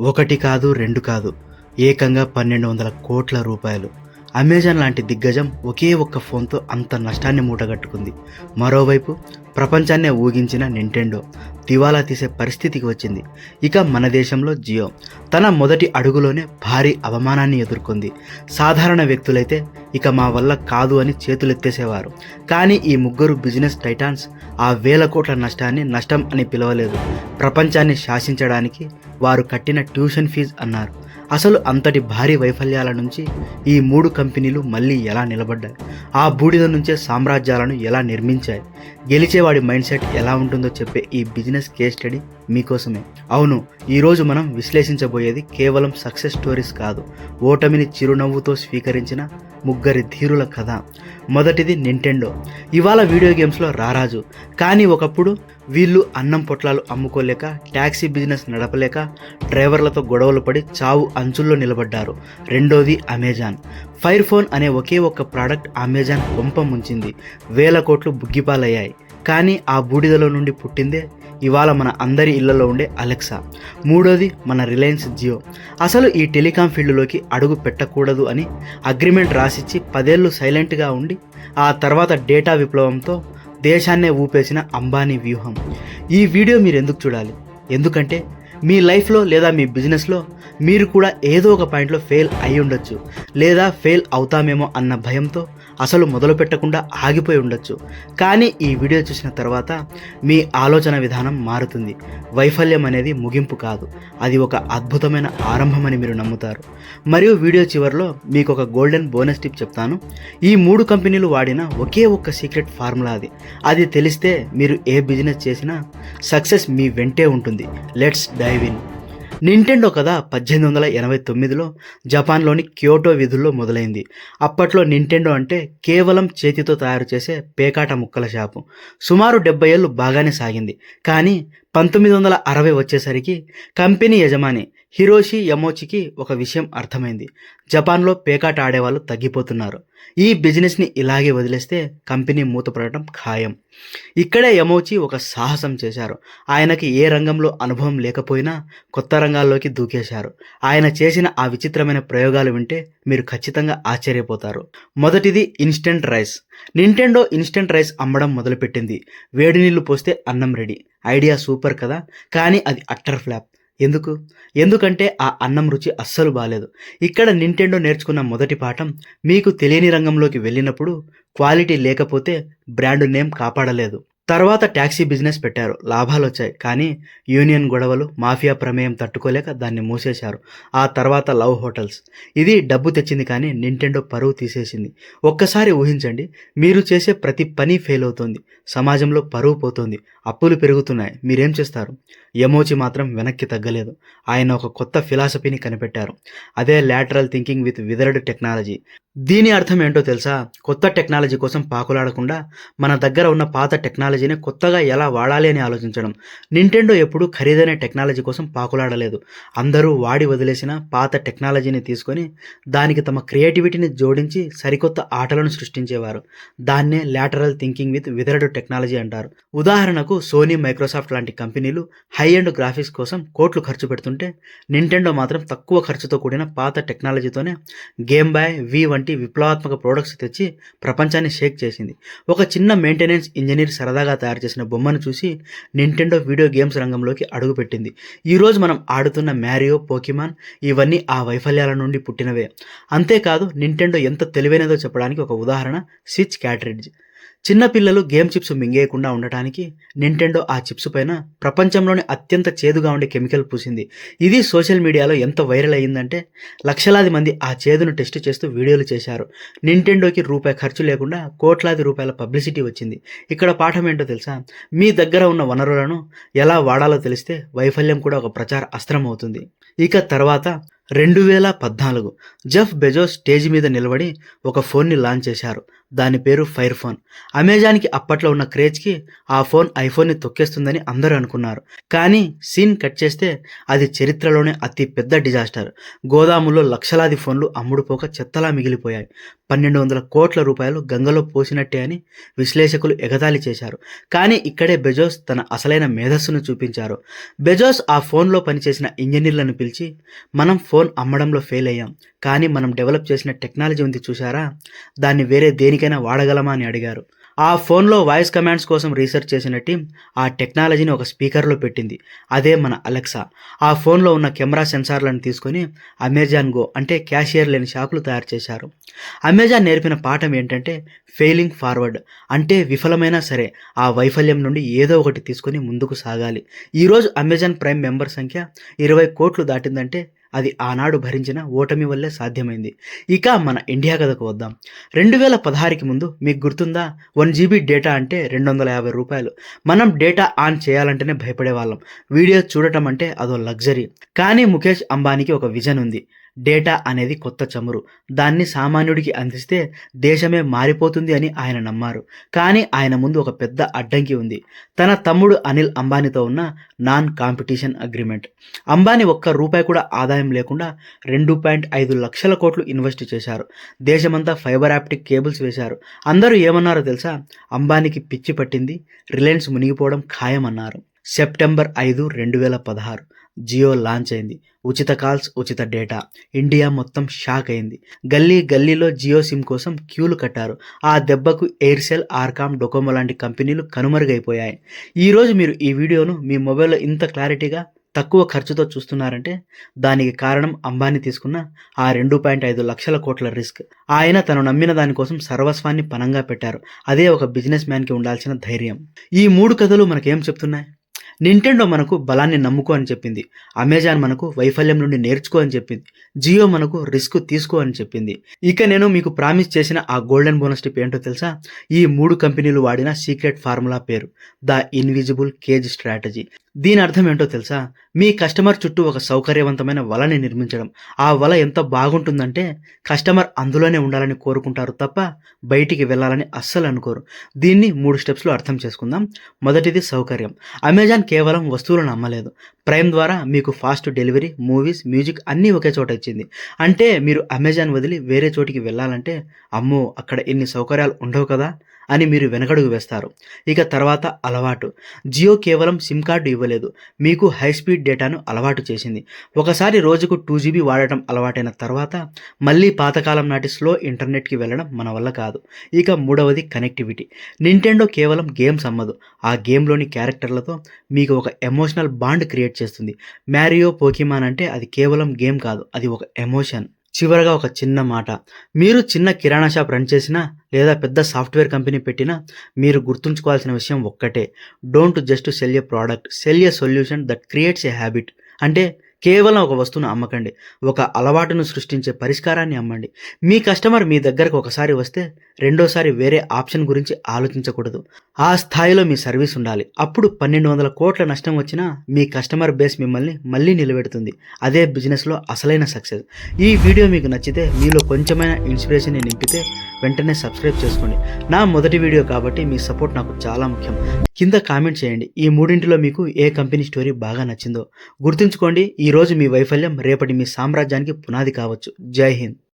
ఒకటి కాదు రెండు కాదు ఏకంగా పన్నెండు వందల కోట్ల రూపాయలు. అమెజాన్ లాంటి దిగ్గజం ఒకే ఒక్క ఫోన్తో అంత నష్టాన్ని మూటగట్టుకుంది. మరోవైపు ప్రపంచాన్నే ఊగించిన నింటెండో దివాలా తీసే పరిస్థితికి వచ్చింది. ఇక మన దేశంలో జియో తన మొదటి అడుగులోనే భారీ అవమానాన్ని ఎదుర్కొంది. సాధారణ వ్యక్తులైతే ఇక మా వల్ల కాదు అని చేతులెత్తేసేవారు. కానీ ఈ ముగ్గురు బిజినెస్ టైటాన్స్ ఆ వేల కోట్ల నష్టాన్ని నష్టం అని పిలవలేదు. ప్రపంచాన్ని శాసించడానికి వారు కట్టిన ట్యూషన్ ఫీజు అన్నారు. అసలు అంతటి భారీ వైఫల్యాల నుంచి ఈ మూడు కంపెనీలు మళ్ళీ ఎలా నిలబడ్డాయి? ఆ బూడిద నుంచే సామ్రాజ్యాలను ఎలా నిర్మించాయి? గెలిచేవాడి మైండ్ సెట్ ఎలా ఉంటుందో చెప్పే ఈ బిజినెస్ కేస్ స్టడీ మీకోసమే. అవును ఈరోజు మనం విశ్లేషించబోయేది కేవలం సక్సెస్ స్టోరీస్ కాదు ఓటమిని చిరునవ్వుతో స్వీకరించిన ముగ్గురి ధీరుల కథ. మొదటిది నింటెండో. ఇవాళ వీడియో గేమ్స్లో రారాజు. కానీ ఒకప్పుడు వీళ్ళు అన్నం పొట్లాలు అమ్ముకోలేక ట్యాక్సీ బిజినెస్ నడపలేక డ్రైవర్లతో గొడవలు పడి చావు అంచుల్లో నిలబడ్డారు. రెండోది అమెజాన్. ఫైర్ ఫోన్ అనే ఒకే ఒక్క ప్రోడక్ట్ అమెజాన్ కొంప ముంచింది. వేల కోట్లు బుగ్గిపాలయ్యాయి. కానీ ఆ బూడిదలో నుండి పుట్టిందే ఇవాళ మన అందరి ఇళ్ళలో ఉండే అలెక్సా. మూడోది మన రిలయన్స్ జియో. అసలు ఈ టెలికాం ఫీల్డ్లోకి అడుగు పెట్టకూడదు అని అగ్రిమెంట్ రాసిచ్చి పదేళ్ళు సైలెంట్గా ఉండి ఆ తర్వాత డేటా విప్లవంతో దేశాన్నే ఊపేసిన అంబానీ వ్యూహం. ఈ వీడియో మీరు ఎందుకు చూడాలి? ఎందుకంటే మీ లైఫ్లో లేదా మీ బిజినెస్లో మీరు కూడా ఏదో ఒక పాయింట్లో ఫెయిల్ అయి ఉండొచ్చు లేదా ఫెయిల్ అవుతామేమో అన్న భయంతో అసలు మొదలు పెట్టకుండా ఆగిపోయి ఉండొచ్చు. కానీ ఈ వీడియో చూసిన తర్వాత మీ ఆలోచన విధానం మారుతుంది. వైఫల్యం అనేది ముగింపు కాదు. అది ఒక అద్భుతమైన ఆరంభమని మీరు నమ్ముతారు. మరియు వీడియో చివరిలో మీకు ఒక గోల్డెన్ బోనస్ టిప్ చెప్తాను. ఈ మూడు కంపెనీలు వాడిన ఒకే ఒక్క సీక్రెట్ ఫార్ములా అది. అది తెలిస్తే మీరు ఏ బిజినెస్ చేసినా సక్సెస్ మీ వెంటే ఉంటుంది. Let's dive in. నింటెండో కథ పద్దెనిమిది వందల ఎనభై తొమ్మిదిలో జపాన్లోని క్యోటో విధుల్లో మొదలైంది. అప్పట్లో నింటెండో అంటే కేవలం చేతితో తయారు చేసే పేకాట ముక్కల షాపు. సుమారు డెబ్బై ఏళ్ళు బాగానే సాగింది. కానీ పంతొమ్మిది వందల అరవై వచ్చేసరికి కంపెనీ యజమాని హిరోషి యమోచికి ఒక విషయం అర్థమైంది. జపాన్లో పేకాట ఆడేవాళ్ళు తగ్గిపోతున్నారు. ఈ బిజినెస్ని ఇలాగే వదిలేస్తే కంపెనీ మూతపడటం ఖాయం. ఇక్కడే యమోచి ఒక సాహసం చేశారు. ఆయనకి ఏ రంగంలో అనుభవం లేకపోయినా కొత్త రంగాల్లోకి దూకేశారు. ఆయన చేసిన ఆ విచిత్రమైన ప్రయోగాలు వింటే మీరు ఖచ్చితంగా ఆశ్చర్యపోతారు. మొదటిది instant rice. Nintendo instant rice అమ్మడం మొదలుపెట్టింది. వేడి నీళ్ళు పోస్తే అన్నం రెడీ. ఐడియా సూపర్ కదా? కానీ అది అట్టర్ ఫ్లాప్. ఎందుకు? ఎందుకంటే ఆ అన్నం రుచి అస్సలు బాలేదు. ఇక్కడ నింటెండో నేర్చుకున్న మొదటి పాఠం మీకు తెలియని రంగంలోకి వెళ్ళినప్పుడు క్వాలిటీ లేకపోతే బ్రాండ్ నేమ్ కాపాడలేదు. తర్వాత ట్యాక్సీ బిజినెస్ పెట్టారు. లాభాలు వచ్చాయి. కానీ యూనియన్ గొడవలు మాఫియా ప్రమేయం తట్టుకోలేక దాన్ని మూసేశారు. ఆ తర్వాత లవ్ హోటల్స్. ఇది డబ్బు తెచ్చింది కానీ నింటెండో పరువు తీసేసింది. ఒక్కసారి ఊహించండి మీరు చేసే ప్రతి పని ఫెయిల్ అవుతుంది. సమాజంలో పరువు పోతుంది. అప్పులు పెరుగుతున్నాయి. మీరేం చేస్తారు? యమోచి మాత్రం వెనక్కి తగ్గలేదు. ఆయన ఒక కొత్త ఫిలాసఫీని కనిపెట్టారు. అదే lateral thinking with withered technology దీని అర్థం ఏంటో తెలుసా? కొత్త టెక్నాలజీ కోసం పాకులాడకుండా మన దగ్గర ఉన్న పాత టెక్నాలజీ టెక్నాలజీని కొత్తగా ఎలా వాడాలి అని ఆలోచించడం. నింటెండో ఎప్పుడూ ఖరీదైన టెక్నాలజీ కోసం పాకులాడలేదు. అందరూ వాడి వదిలేసిన పాత టెక్నాలజీని తీసుకొని దానికి తమ క్రియేటివిటీని జోడించి సరికొత్త ఆటలను సృష్టించేవారు. దాన్నే lateral thinking with withered technology అంటారు. ఉదాహరణకు సోనీ మైక్రోసాఫ్ట్ లాంటి కంపెనీలు హై అండ్ గ్రాఫిక్స్ కోసం కోట్లు ఖర్చు పెడుతుంటే నింటెండో మాత్రం తక్కువ ఖర్చుతో కూడిన పాత టెక్నాలజీతోనే గేమ్ బాయ్ వి వంటి విప్లవాత్మక ప్రోడక్ట్స్ తెచ్చి ప్రపంచాన్ని షేక్ చేసింది. ఒక చిన్న మెయింటెనెన్స్ ఇంజనీర్ సరదాగా తయారు చేసిన బొమ్మను చూసి నింటెండో వీడియో గేమ్స్ రంగంలోకి అడుగుపెట్టింది. ఈరోజు మనం ఆడుతున్న మ్యారియో పోకిమాన్ ఇవన్నీ ఆ వైఫల్యాల నుండి పుట్టినవే. అంతేకాదు నింటెండో ఎంత తెలివైనదో చెప్పడానికి ఒక ఉదాహరణ స్విచ్ క్యాట్రిడ్జ్ చిన్నపిల్లలు గేమ్ చిప్స్ మింగేయకుండా ఉండటానికి నింటెండో ఆ చిప్స్ పైన ప్రపంచంలోని అత్యంత చేదుగా ఉండే కెమికల్ పూసింది. ఇది సోషల్ మీడియాలో ఎంత వైరల్ అయ్యిందంటే లక్షలాది మంది ఆ చేదును టెస్ట్ చేస్తూ వీడియోలు చేశారు. నింటెండోకి రూపాయి ఖర్చు లేకుండా కోట్లాది రూపాయల పబ్లిసిటీ వచ్చింది. ఇక్కడ పాఠం ఏంటో తెలుసా? మీ దగ్గర ఉన్న వనరులను ఎలా వాడాలో తెలిస్తే వైఫల్యం కూడా ఒక ప్రచార అస్త్రం అవుతుంది. ఇక తర్వాత రెండు వేల పద్నాలుగు. జెఫ్ బెజోస్ స్టేజ్ మీద నిలబడి ఒక ఫోన్ని లాంచ్ చేశారు. దాని పేరు ఫైర్ ఫోన్. అమెజాన్కి అప్పట్లో ఉన్న క్రేజ్కి ఆ ఫోన్ ఐఫోన్ని తొక్కేస్తుందని అందరూ అనుకున్నారు. కానీ సీన్ కట్ చేస్తే అది చరిత్రలోనే అతి పెద్ద డిజాస్టర్. గోదాములో లక్షలాది ఫోన్లు అమ్ముడుపోక చెత్తలా మిగిలిపోయాయి. పన్నెండు వందల కోట్ల రూపాయలు గంగలో పోసినట్టే అని విశ్లేషకులు ఎగతాళి చేశారు. కానీ ఇక్కడే బెజోస్ తన అసలైన మేధస్సును చూపించారు. బెజోస్ ఆ ఫోన్లో పనిచేసిన ఇంజనీర్లను పిలిచి మనం ఫోన్ అమ్మడంలో ఫెయిల్ అయ్యాం. కానీ మనం డెవలప్ చేసిన టెక్నాలజీ ఉంది చూసారా దాన్ని వేరే దేనికైనా వాడగలమా అని అడిగారు. ఆ ఫోన్లో వాయిస్ కమాండ్స్ కోసం రీసెర్చ్ చేసిన టీం ఆ టెక్నాలజీని ఒక స్పీకర్లో పెట్టింది. అదే మన అలెక్సా. ఆ ఫోన్లో ఉన్న కెమెరా సెన్సార్లను తీసుకొని అమెజాన్ గో అంటే క్యాషియర్ లేని షాపులు తయారు చేశారు. అమెజాన్ నేర్పిన పాఠం ఏంటంటే ఫెయిలింగ్ ఫార్వర్డ్. అంటే విఫలమైనా సరే ఆ వైఫల్యం నుండి ఏదో ఒకటి తీసుకొని ముందుకు సాగాలి. ఈరోజు అమెజాన్ ప్రైమ్ మెంబర్ సంఖ్య ఇరవై కోట్లు దాటిందంటే అది ఆనాడు భరించిన ఓటమి వల్లే సాధ్యమైంది. ఇక మన ఇండియా కథకు వద్దాం. రెండు వేల పదహారుకి ముందు మీకు గుర్తుందా? వన్ జీబీ డేటా అంటే రెండు వందల యాభై రూపాయలు. మనం డేటా ఆన్ చేయాలంటేనే భయపడే వాళ్ళం వీడియో చూడటం అంటే అదో లగ్జరీ. కానీ ముఖేష్ అంబానీకి ఒక విజన్ ఉంది. డేటా అనేది కొత్త చమురు. దాన్ని సామాన్యుడికి అందిస్తే దేశమే మారిపోతుంది అని ఆయన నమ్మారు. కానీ ఆయన ముందు ఒక పెద్ద అడ్డంకి ఉంది. తన తమ్ముడు అనిల్ అంబానీతో ఉన్న నాన్ కాంపిటీషన్ అగ్రిమెంట్. అంబానీ ఒక్క రూపాయి కూడా ఆదాయం లేకుండా రెండు పాయింట్ ఐదు లక్షల కోట్లు ఇన్వెస్ట్ చేశారు. దేశమంతా ఫైబర్ ఆప్టిక్ కేబుల్స్ వేశారు. అందరూ ఏమన్నారో తెలుసా? అంబానీకి పిచ్చి పట్టింది రిలయన్స్ మునిగిపోవడం ఖాయమన్నారు. సెప్టెంబర్ ఐదు రెండు వేల పదహారు. జియో లాంచ్ అయింది. ఉచిత కాల్స్ ఉచిత డేటా. ఇండియా మొత్తం షాక్ అయింది. గల్లీ గల్లీలో జియో సిమ్ కోసం క్యూలు కట్టారు. ఆ దెబ్బకు ఎయిర్సెల్ ఆర్కామ్ డొకోమో లాంటి కంపెనీలు కనుమరుగైపోయాయి. ఈరోజు మీరు ఈ వీడియోను మీ మొబైల్లో ఇంత క్లారిటీగా తక్కువ ఖర్చుతో చూస్తున్నారంటే దానికి కారణం అంబానీ తీసుకున్న ఆ రెండు పాయింట్ ఐదు లక్షల కోట్ల రిస్క్. ఆయన తను నమ్మిన దానికోసం సర్వస్వాన్ని పనంగా పెట్టారు. అదే ఒక బిజినెస్ మ్యాన్కి ఉండాల్సిన ధైర్యం. ఈ మూడు కథలు మనకేం చెప్తున్నాయి? నింటెండో మనకు బలాన్ని నమ్ముకో అని చెప్పింది. అమెజాన్ మనకు వైఫల్యం నుండి నేర్చుకో అని చెప్పింది. జియో మనకు రిస్క్ తీసుకో అని చెప్పింది. ఇక నేను మీకు ప్రామిస్ చేసిన ఆ గోల్డెన్ బోనస్ టిప్ ఏంటో తెలుసా? ఈ మూడు కంపెనీలు వాడిన సీక్రెట్ ఫార్ములా పేరు. The invisible cage strategy. దీని అర్థం ఏంటో తెలుసా? మీ కస్టమర్ చుట్టూ ఒక సౌకర్యవంతమైన వలని నిర్మించడం. ఆ వల ఎంత బాగుంటుందంటే కస్టమర్ అందులోనే ఉండాలని కోరుకుంటారు తప్ప బయటికి వెళ్ళాలని అస్సలు అనుకోరు. దీన్ని మూడు స్టెప్స్లో అర్థం చేసుకుందాం. మొదటిది సౌకర్యం. అమెజాన్ కేవలం వస్తువులను అమ్మలేదు. ప్రైమ్ ద్వారా మీకు ఫాస్ట్ డెలివరీ మూవీస్ మ్యూజిక్ అన్నీ ఒకే చోట ఇచ్చింది. అంటే మీరు అమెజాన్ వదిలి వేరే చోటికి వెళ్ళాలంటే అమ్మో అక్కడ ఇన్ని సౌకర్యాలు ఉండవు కదా? అని మీరు వెనకడుగు వేస్తారు. ఇక తర్వాత అలవాటు. జియో కేవలం సిమ్ కార్డు ఇవ్వలేదు. మీకు హై స్పీడ్ డేటాను అలవాటు చేసింది. ఒకసారి రోజుకు టూ జీబీ వాడటం అలవాటైన తర్వాత మళ్ళీ పాతకాలం నాటి స్లో ఇంటర్నెట్కి వెళ్ళడం మన వల్ల కాదు. ఇక మూడవది కనెక్టివిటీ. నింటెండో కేవలం గేమ్స్ అమ్మదు ఆ గేమ్లోని క్యారెక్టర్లతో మీకు ఒక ఎమోషనల్ బాండ్ క్రియేట్ చేస్తుంది. మ్యారియో పోకిమాన్ అంటే అది కేవలం గేమ్ కాదు అది ఒక ఎమోషన్. చివరగా ఒక చిన్న మాట. మీరు చిన్న కిరాణా షాప్ రన్ చేసినా లేదా పెద్ద సాఫ్ట్వేర్ కంపెనీ పెట్టినా మీరు గుర్తుంచుకోవాల్సిన విషయం ఒక్కటే. Don't just sell a product sell a solution that creates a habit. అంటే కేవలం ఒక వస్తువును అమ్మకండి. ఒక అలవాటును సృష్టించే పరిష్కారాన్ని అమ్మండి. మీ కస్టమర్ మీ దగ్గరకు ఒకసారి వస్తే రెండోసారి వేరే ఆప్షన్ గురించి ఆలోచించకూడదు. ఆ స్థాయిలో మీ సర్వీస్ ఉండాలి. అప్పుడు పన్నెండు వందల కోట్ల నష్టం వచ్చినా మీ కస్టమర్ బేస్ మిమ్మల్ని మళ్ళీ నిలబెడుతుంది. అదే బిజినెస్లో అసలైన సక్సెస్. ఈ వీడియో మీకు నచ్చితే మీలో కొంచెమైన ఇన్స్పిరేషన్ నింపితే వెంటనే సబ్స్క్రైబ్ చేసుకోండి. నా మొదటి వీడియో కాబట్టి మీ సపోర్ట్ నాకు చాలా ముఖ్యం. కింద కామెంట్ చేయండి. ఈ మూడింటిలో మీకు ఏ కంపెనీ స్టోరీ బాగా నచ్చిందో. గుర్తుంచుకోండి ఈరోజు మీ వైఫల్యం రేపటి మీ సామ్రాజ్యానికి పునాది కావచ్చు. జై హింద్.